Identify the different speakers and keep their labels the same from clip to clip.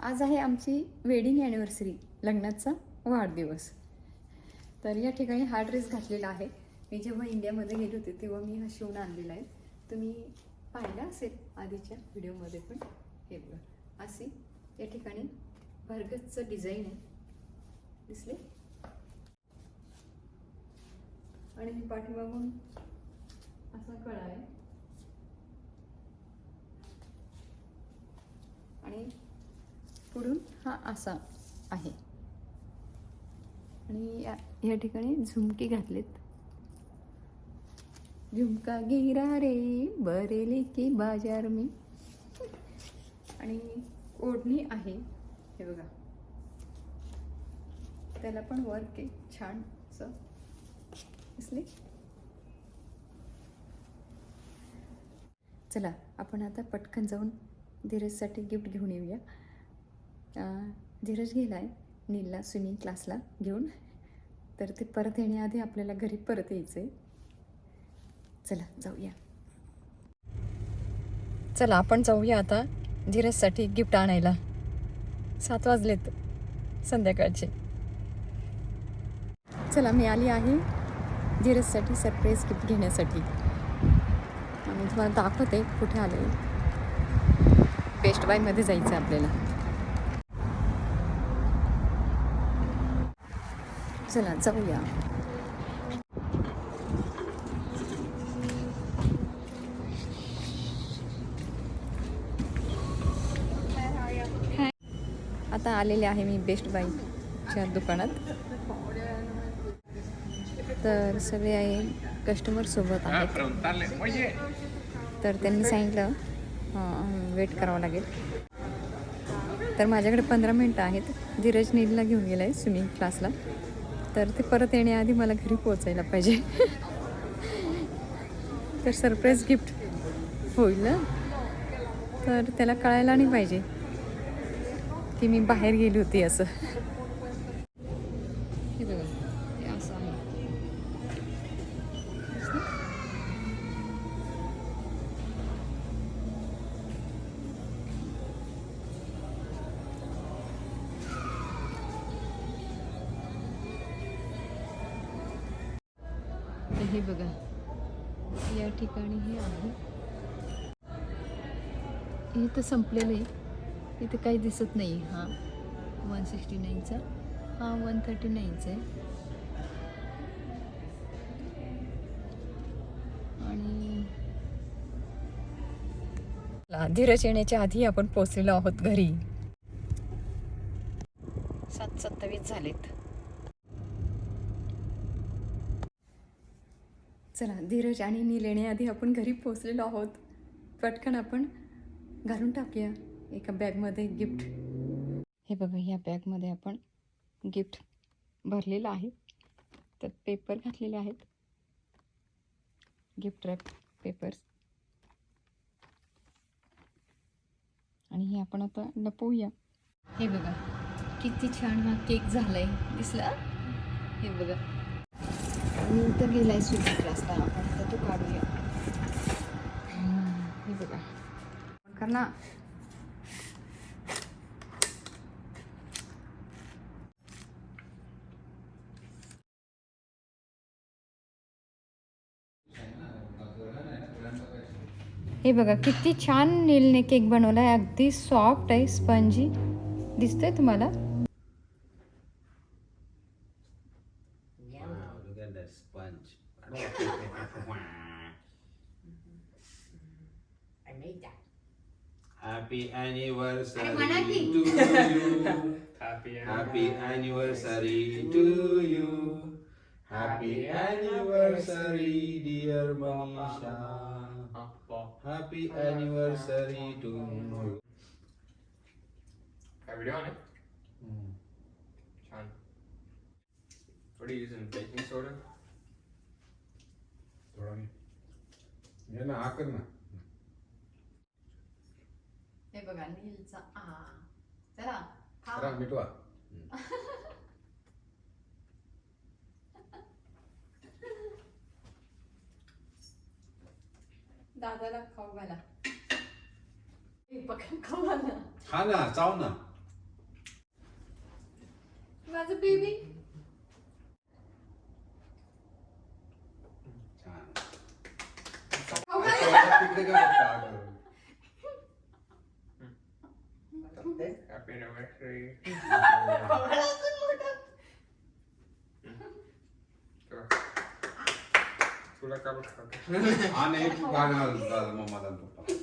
Speaker 1: आज आहे आमची वेडिंग ॲनिव्हर्सरी लग्नाचा वाढदिवस. तर या ठिकाणी हा ड्रेस घातलेला आहे. मी जेव्हा इंडियामध्ये गेले होते तेव्हा मी हा शिवून आणलेला आहे. तुम्ही पाहिला असेल आधीच्या व्हिडिओमध्ये पण? हे बघा असे या ठिकाणी भरगतचं डिझाईन आहे. दिसले? आणि मी पाठीमागून असा कळा आहे. आणि पुढून हा असा आहे. आणि या या ठिकाणी झुमके घातलेत. झुमका गिरा रे बरेली की बाजार मी. आणि ओढणी आहे हे बघा. त्याला पण वर्क आहे छान असं दिसले. चला आपण आता पटकन जाऊन धीरजसाठी गिफ्ट घेऊन येऊया. धीरज गेला आहे नीलला स्विमिंग क्लासला घेऊन. तर ते परत येण्याआधी आपल्याला घरी परत यायचं आहे चला जाऊया. चला आपण जाऊया आता धीरजसाठी गिफ्ट आणायला. सात वाजलेत संध्याकाळचे. चला मी आली आहे धीरजसाठी सरप्राईज गिफ्ट घेण्यासाठी. आणि तुम्हाला दाखवते कुठे आले बेस्ट बायमध्ये जायचं आहे आपल्याला. चला जाऊया आता आलेले आहे मी बेस्ट बाईकच्या दुकानात. तर सगळे आहे कस्टमर सोबत आहेत. तर त्यांनी सांगितलं वेट करावं लागेल. तर माझ्याकडे पंधरा मिनटं आहेत. धीरज नीलला घेऊन गेला आहे स्विमिंग क्लासला तर ते परत येण्याआधी मला घरी पोचायला पाहिजे. तर सरप्राईज गिफ्ट होईल ना? तर त्याला कळायला नाही पाहिजे की मी बाहेर गेली होती असं. हे तर संपलेलं आहे. इथे काही दिसत नाही हा. वन सिक्स्टी नाईनचा हा वन थर्टी नाईनचा आहे. आणि धीरज येण्याच्या आधी आपण पोचलेलो आहोत घरी. सात सत्तावीस झालेत. चला धीरज आणि नील येण्याआधी आपण घरी पोचलेलो आहोत. पटकन आपण घालून टाकूया एका बॅगमध्ये गिफ्ट. हे बघा ह्या बॅगमध्ये आपण गिफ्ट भरलेलं आहे. तर पेपर घातलेले आहेत. Gift wrap papers. आणि हे आपण आता लपवूया. हे बघा किती छान हा केक आहे दिसला? हे बघा. मी तर आहे स्विमिंग क्लासला. आपण आता तो काढूया. हे बघा. कर हे बघा किती छान नीलने केक बनवला आहे. अगदी सॉफ्ट आहे स्पंजी दिसतंय तुम्हाला?
Speaker 2: Happy anniversary to you.
Speaker 3: Happy
Speaker 2: Happy anniversary to you. Happy anniversary, dear Manisha. Happy anniversary to you.
Speaker 3: Are we doing it? Hmm. What are you using? Baking soda?
Speaker 4: Sorry. Yeah, no, I couldn't.
Speaker 1: हे बघा नीलचा आ. चला
Speaker 4: जरा मिटवा.
Speaker 1: दादाला खाऊ घाला. हे बघा खाऊ घाला.
Speaker 4: खा ना चाव ना.
Speaker 1: माझं बेबी
Speaker 4: छान. तिकडे काय बघता? करून?
Speaker 3: Happy anniversary.
Speaker 1: मला अजून मोठं.
Speaker 3: तुला का बघ
Speaker 4: आणि एक गाणं दादा मम्मा दादा पप्पा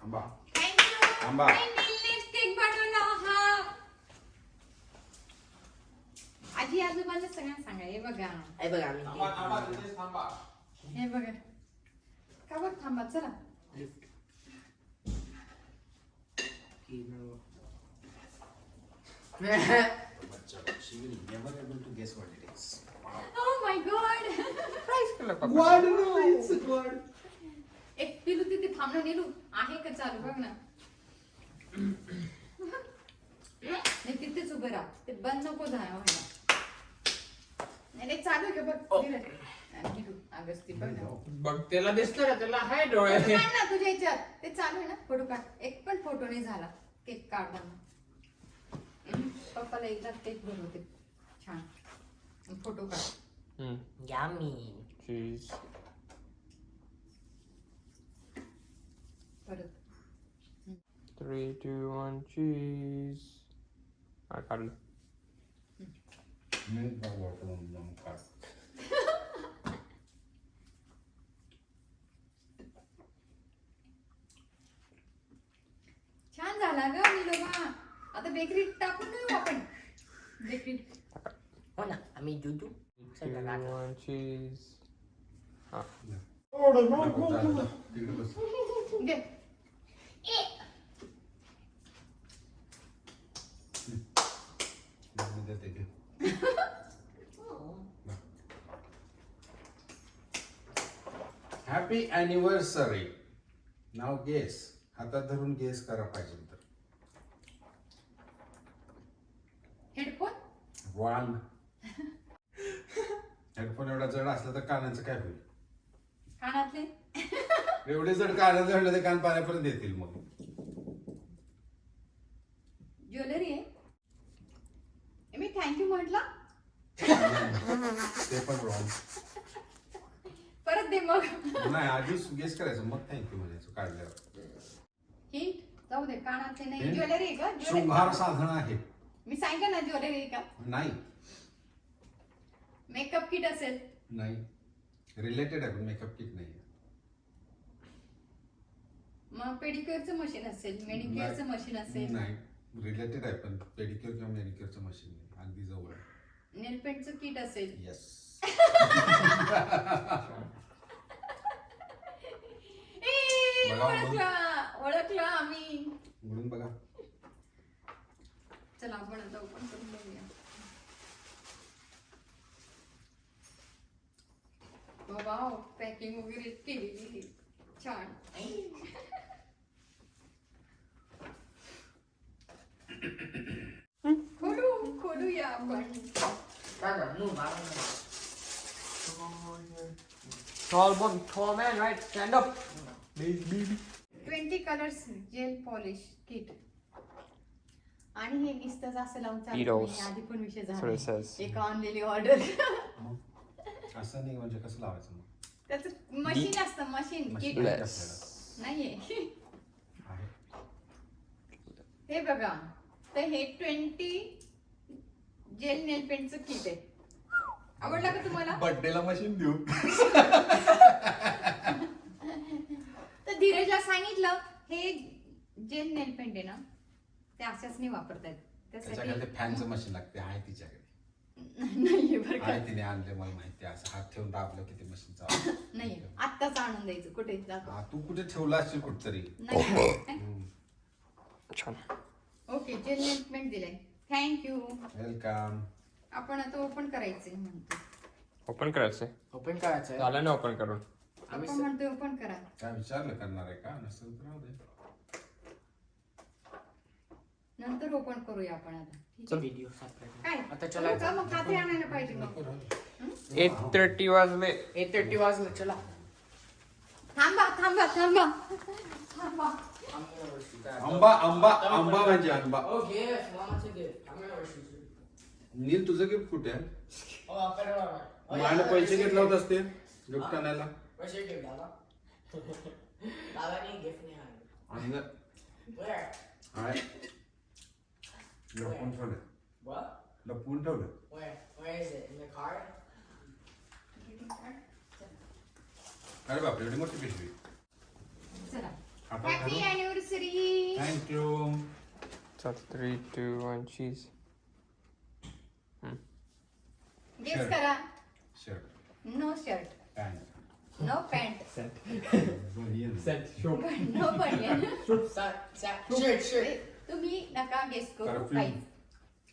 Speaker 4: थांबा
Speaker 1: Thank you.
Speaker 4: थांबा.
Speaker 1: मी lipstick बनवला हा. आजी आजोबाला सगळ्यांना सांगा. हे बघा.
Speaker 5: हे बघा आम्ही
Speaker 1: हे बघा. का बघ थांबा चला.
Speaker 4: She will never able to guess what
Speaker 1: एक पिलू तिथे थांबणं नेलू. आहे का चालू? बघ ना. नाही तिथेच उभं राहा. ते बंद नको झाला व्हायला नाही नाही, चालू आहे का बघ अगस्ती बघ ना
Speaker 5: बघ त्याला दिसतं का त्याला हाय डोळे.
Speaker 1: फोटो काढ ना तुझ्या ह्याच्यात ते चालू आहे ना फोटो काढ. एक पण फोटो नाही झाला. केक काढताना पप्पाला एकदा केक बनवते. छान. फोटो काढ.
Speaker 5: यामी
Speaker 3: Cheese.
Speaker 1: परत.
Speaker 3: Three, two, one, cheese. I got
Speaker 4: मी बघ वाटून जाऊन काढ.
Speaker 1: छान झाला ग निलोबा आता बेकरीत टाकून देऊ आपण बेकरीत
Speaker 5: हो ना आम्ही जुजू
Speaker 3: Two, one, cheese.
Speaker 4: नको, जा, जा. तिकडे बस.
Speaker 1: घे
Speaker 4: मी देते घे. हॅपी अॅनिव्हर्सरी नाव गेस हातात धरून गेस करा पाहिजे तर.
Speaker 1: हेडफोन
Speaker 4: वन हेडफोन एवढा जड असला तर कानाचं काय होईल?
Speaker 1: कानातले?
Speaker 4: एवढे जड कानात तर कान पाण्यापर्यंत येतील मग.
Speaker 1: ज्वेलरी आहे. ए, मी थँक्यू म्हटलं.
Speaker 4: ते पण रॉंग
Speaker 1: परत दे मग.
Speaker 4: नाही आधी गेस करायचं. मग थँक्यू म्हणायचं काढल्यावर.
Speaker 1: हिंट जाऊ दे कानातले नाही.
Speaker 4: Hint?
Speaker 1: ज्वेलरी का? ज्वेलरी
Speaker 4: शृंगार साधन आहे.
Speaker 1: मी सांगितलं ना ज्वेलरी का?
Speaker 4: नाही.
Speaker 1: मेकअप किट असेल.
Speaker 4: नाही. रिलेटेड आहे मेकअप किट नाही
Speaker 1: मग पेडिक्युअरचं मशीन असेल मेडिक्युअरचं मशीन असेल.
Speaker 4: नाही. रिलेटेड आहे पण पेडिक्युअर किंवा मेडिक्युअरचं मशीन नाही. अगदी जवळ
Speaker 1: नेल पेंटचं किट असेल.
Speaker 4: येस
Speaker 1: ए,
Speaker 4: बघा.
Speaker 1: ओळखला ओळखला आम्ही
Speaker 4: म्हणून बघा
Speaker 1: चला आपण आता ओपन करून बघूया वाव पॅकिंग वगैरे केलेली छान खोलू खोलूया आपण.
Speaker 3: Tall boy, tall man, right? Stand up.
Speaker 1: Twenty colours gel polish kit. आणि हे नुसतंच असं लावून चालत. नाही. आधी पण विषय झाला
Speaker 3: says.
Speaker 1: एक ऑनलेली ऑर्डर
Speaker 4: मग? असं नाही म्हणजे कसं लावायचं मग?
Speaker 1: त्याचं मशीन असतं मशीन किट. नाहीये.
Speaker 4: आहे.
Speaker 1: हे बघा तर हे ट्वेंटी जेल नेल पेंटचं किट आहे. आवडलं का तुम्हाला?
Speaker 4: बर्थडेला मशीन देऊ.
Speaker 1: तर धीरजला सांगितलं हे जेल नेल पेंट आहे ना ते अशाच नाही वापरतायत.
Speaker 4: त्याच्याकडे
Speaker 1: त्यासाठी
Speaker 4: ते फॅनचं मशीन लागते आहे तिच्याकडे.
Speaker 1: नाहीये बरं का.
Speaker 4: आहे तिने आणले मला माहिती आहे. असं हात ठेवून दाबलं की ते मशीन चालू
Speaker 1: नाही आत्ताच आणून द्यायचं कुठे जातो
Speaker 4: हा, तू कुठे ठेवला असशील कुठतरी?
Speaker 1: नाही.
Speaker 4: हम्म.
Speaker 1: ओके जेल नेल पेंट दिलाय थँक्यू
Speaker 4: वेलकम
Speaker 1: आपण आता ओपन करायचंय म्हणतो.
Speaker 3: ओपन करायचंय.
Speaker 5: ओपन करायचं आहे.
Speaker 3: झालं ना ओपन करून?
Speaker 5: आम्ही
Speaker 1: आपण म्हणतोय ओपन करा.
Speaker 4: काय विचारलं करणार आहे का? नसेल तर राहू दे.
Speaker 1: नंतर ओपन करूया आपण आता. ठीक आहे?
Speaker 5: Video separate.
Speaker 1: काय?
Speaker 5: आता
Speaker 1: करू
Speaker 5: चलायचं.
Speaker 1: का? मग काथे आणायला पाहिजे मग.
Speaker 3: एट थर्टी वाजले.
Speaker 5: एट थर्टी वाजलं चला.
Speaker 1: थांबा थांबा थांबा.
Speaker 4: आंबा आंबा आंबा म्हणजे आंबा.
Speaker 5: you.
Speaker 4: नील तुझं गिफ्ट कुठे आहे? माझ्याकडे पैसे घेतले? होतास ते गिफ्ट आणायला.
Speaker 5: Where's your gift, Dada? Dada, I need gift now.
Speaker 4: आणलं
Speaker 5: Where?
Speaker 4: आहे लपून ठेवलं
Speaker 5: What?
Speaker 4: लपून ठेवलं
Speaker 5: Where? Where is it? In the car?
Speaker 4: अरे बापरे एवढी मोठी पिशवी
Speaker 1: चला
Speaker 4: हातात
Speaker 1: हॅपी
Speaker 4: घालून
Speaker 1: anniversary
Speaker 4: thank you
Speaker 3: So three, two, one, cheese.
Speaker 1: Guess
Speaker 4: Sure.
Speaker 1: करा
Speaker 4: shirt
Speaker 1: no shirt
Speaker 4: pant
Speaker 1: No pant
Speaker 4: बनियन
Speaker 1: नो बनियन
Speaker 5: Stop. Stop. Shirt, shirt.
Speaker 1: तुम्ही नका गेस करू
Speaker 4: Perfume.
Speaker 1: काहीच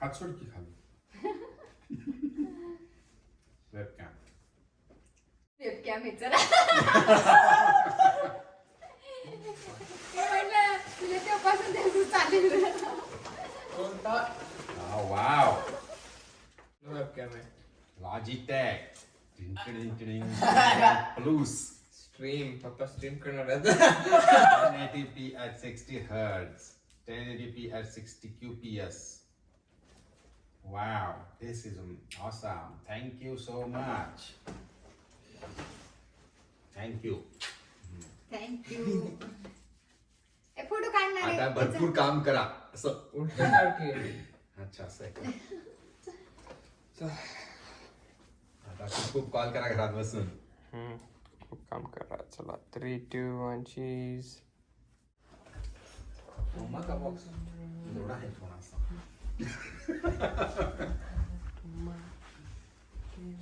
Speaker 4: हात सोड की खाली वेबकॅम
Speaker 1: वेबकॅम आहे चला हे म्हणलं तुला तेव्हापासून ते चालेल
Speaker 4: wow
Speaker 3: No webcam, eh?
Speaker 4: Logitech प्लूस
Speaker 3: Stream. Papa stream करणार आहे.
Speaker 4: 1080p at 60 hertz 1080p at 60 qps wow this is awesome thank you so much thank you
Speaker 1: thank you photo काढणार
Speaker 4: आता
Speaker 1: आहे
Speaker 4: भरपूर काम करा असं
Speaker 3: उलट्यासारखी आहे.
Speaker 4: अच्छा असं आहे का आता खूप कॉल करा घरात बसून.
Speaker 3: हम्म. खूप काम करा. चला. थ्री टू वन चीज
Speaker 4: एवढा आहे फोन असा.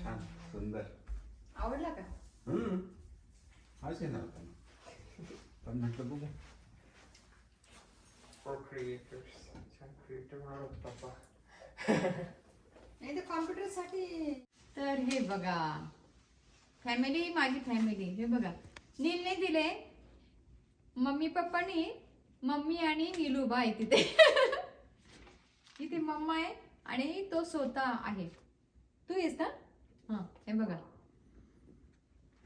Speaker 4: छान सुंदर.
Speaker 1: आवडला का?
Speaker 4: हम्म. येणार होता. पण म्हटलं बघू.
Speaker 3: फॉर क्रिएटर्स छान पप्पा.
Speaker 1: नाही तर कॉम्प्युटरसाठी तर हे बघा. फॅमिली माझी फॅमिली हे बघा. नीलने दिले. मम्मी पप्पानी मम्मी आणि नीलुबा आहे तिथे. इथे मम्मा आहे आणि तो स्वतः आहे. तू येस ना? हां हे बघा.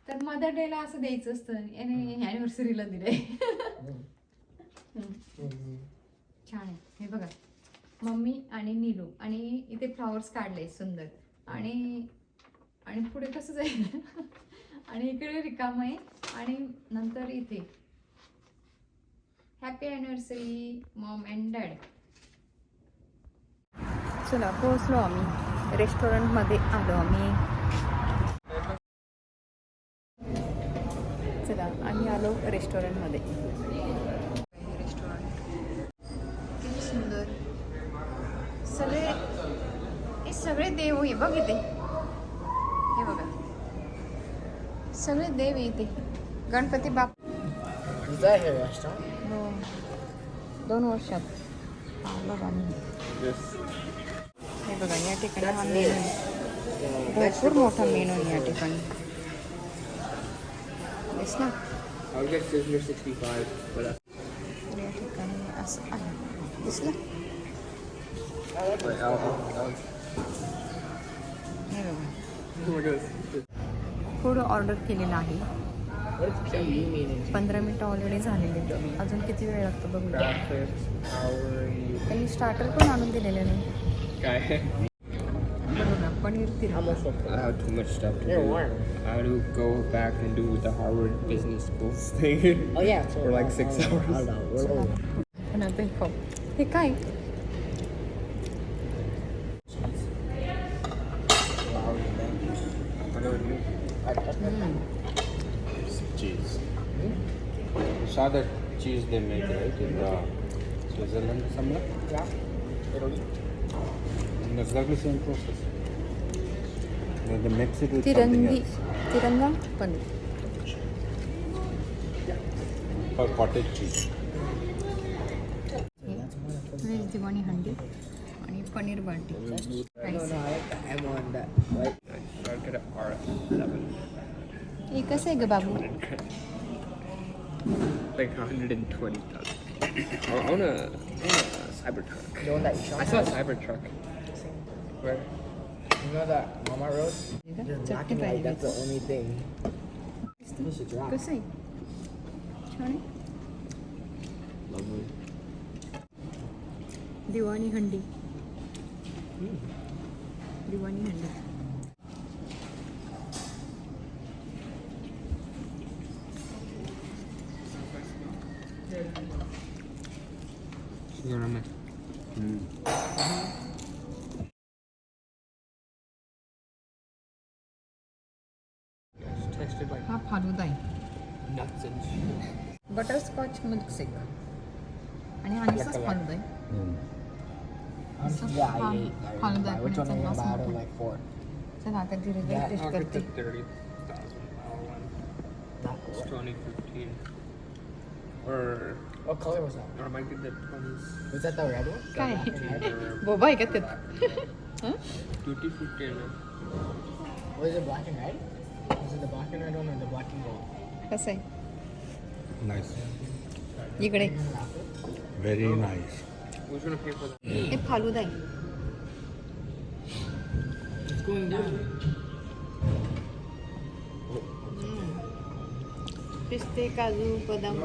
Speaker 1: तर मदर डेला असं द्यायचं असतं. याने ॲनिव्हर्सरीला दिले छान आहे. हे बघा. मम्मी आणि नीलू. आणि इथे फ्लॉवर्स काढले सुंदर. आणि आणि पुढे कसं जाईल? आणि इकडे रिकाम आहे. आणि नंतर इथे. Happy anniversary mom and dad चला पोहोचलो आम्ही. रेस्टॉरंटमध्ये आलो आम्ही. चला आम्ही आलो रेस्टॉरंटमध्ये सगळे देव आहे बघ इथे. हे बघा. सगळे देव आहे इथे. गणपती बाप
Speaker 5: Is that your restaurant?
Speaker 1: हो. दोन वर्षात. हे बघा या ठिकाणी हा मेनू आहे. भरपूर मोठा मेनू आहे या ठिकाणी. दिसला
Speaker 3: I'll get Sizzler 65 but
Speaker 1: तर या ठिकाणी असं आहे. दिसलं
Speaker 3: but I'll, I'll, I'll
Speaker 1: हे बघा
Speaker 3: oh my god
Speaker 1: food order केलेलं आहे
Speaker 5: What does PE mean in
Speaker 1: पंधरा मिनटं ऑलरेडी झालेले आहेत. अजून किती वेळ लागतो बघूया
Speaker 3: breakfast how are you
Speaker 1: त्यांनी स्टार्टर पण आणून दिलेले नाही
Speaker 3: guy
Speaker 1: बघा paneer
Speaker 5: How
Speaker 1: तिरका
Speaker 5: much for
Speaker 3: I have too much stuff to
Speaker 5: You're
Speaker 3: do.
Speaker 5: warm.
Speaker 3: I have to go back and do the Harvard Business School thing.
Speaker 5: Oh yeah, so
Speaker 3: For like six
Speaker 5: hold on,
Speaker 3: hours.
Speaker 5: Hold on, hold on.
Speaker 1: पण आता हे खाऊ. हे काय
Speaker 4: You saw that cheese they make, right, in the Switzerland somewhere?
Speaker 5: Yeah. Italy.
Speaker 4: And exactly same process. Then they mix it with something
Speaker 1: तिरंगी
Speaker 4: else.
Speaker 1: Tiranga paneer
Speaker 4: Or cottage cheese.
Speaker 1: Veg diwani handi आणि पनीर बाटी
Speaker 5: No,
Speaker 1: Nice.
Speaker 5: no, I like the M one that. Like,
Speaker 3: I started at RS7.
Speaker 1: हे कसं आहे ग बाबू
Speaker 3: like 120 tons. I want a, Cybertruck.
Speaker 5: You know that Ishan
Speaker 3: I saw a has? Cybertruck. Where?
Speaker 5: You know that Mama Road? You're like that's the only thing. You should drop.
Speaker 1: Go say. Chani?
Speaker 3: Lovely.
Speaker 1: Diwani Handi.
Speaker 3: Mm. Diwani Handi. I mean? It's tasted like
Speaker 1: हा फालुदा आहे
Speaker 3: nuts and shit.
Speaker 1: Butterscotch milkshake आणि हा नुसताच फालुदा आहे नुसता
Speaker 5: Yeah,
Speaker 1: फा-
Speaker 5: I ate. I
Speaker 1: falooda. आहे पण याचा वास मोठा.
Speaker 5: four?
Speaker 1: चला आता धीरे धीरे टेस्ट
Speaker 3: I'll get
Speaker 1: करते
Speaker 3: the one. It's. Or
Speaker 5: What color was that?
Speaker 3: or I might get the twenties.
Speaker 5: Was that the red one?
Speaker 1: काय
Speaker 3: Or
Speaker 1: बोबा आहे का त्यात
Speaker 3: tutti frutti and
Speaker 5: Was it black and red? Was it the black and red one or the black and gold?
Speaker 1: कसं आहे
Speaker 2: Nice.
Speaker 1: इकडे
Speaker 2: Very nice.
Speaker 3: who's gonna pay for that?
Speaker 1: हे फालुदा आहे
Speaker 5: It's going down.
Speaker 1: पिस्ते काजू बदाम.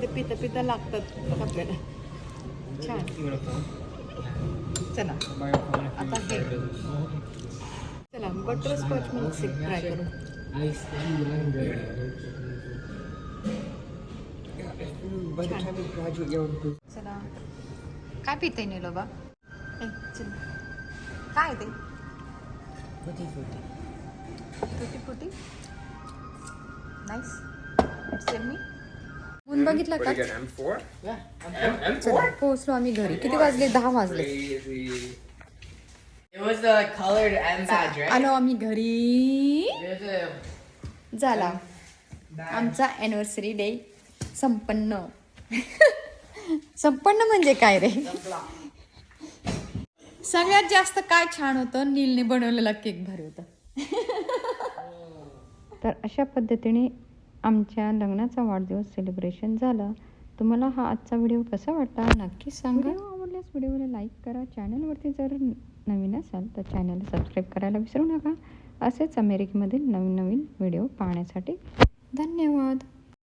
Speaker 1: ते पिता पिता लागतात आपल्याला. छान. चला. आता हे. चला बटर स्कॉच मिल्कशेक ट्राय करू. चला. काय पिते नेलो बा? ए, चल. काय ते?
Speaker 5: Tutti frutti.
Speaker 1: फुटी फुटी नाईस मी ऊन बघितला का?
Speaker 3: M4?
Speaker 5: Yeah.
Speaker 1: चला पोहोचलो आम्ही घरी. किती वाजले? दहा वाजले.
Speaker 3: Crazy.
Speaker 5: It was the colored M badge, right?
Speaker 1: आलो आम्ही घरी.
Speaker 5: There's a
Speaker 1: झाला. आमचा अॅनिव्हर्सरी डे संपन्न. संपन्न म्हणजे काय रे? सगळ्यात जास्त काय छान होतं? नीलने बनवलेला केक भारी होता. तर अशा पद्धतीने आमच्या लग्नाचा वाढदिवस सेलिब्रेशन झालं. तुम्हाला हा आजचा व्हिडिओ कसा वाटला? नक्की सांगा. आवडल्यास व्हिडिओला लाईक करा. चॅनलवरती जर नवीन असाल तर चॅनलला सबस्क्राईब करायला विसरू नका. असेच अमेरिकेमधील नवीन नवीन व्हिडिओ पाहण्यासाठी धन्यवाद.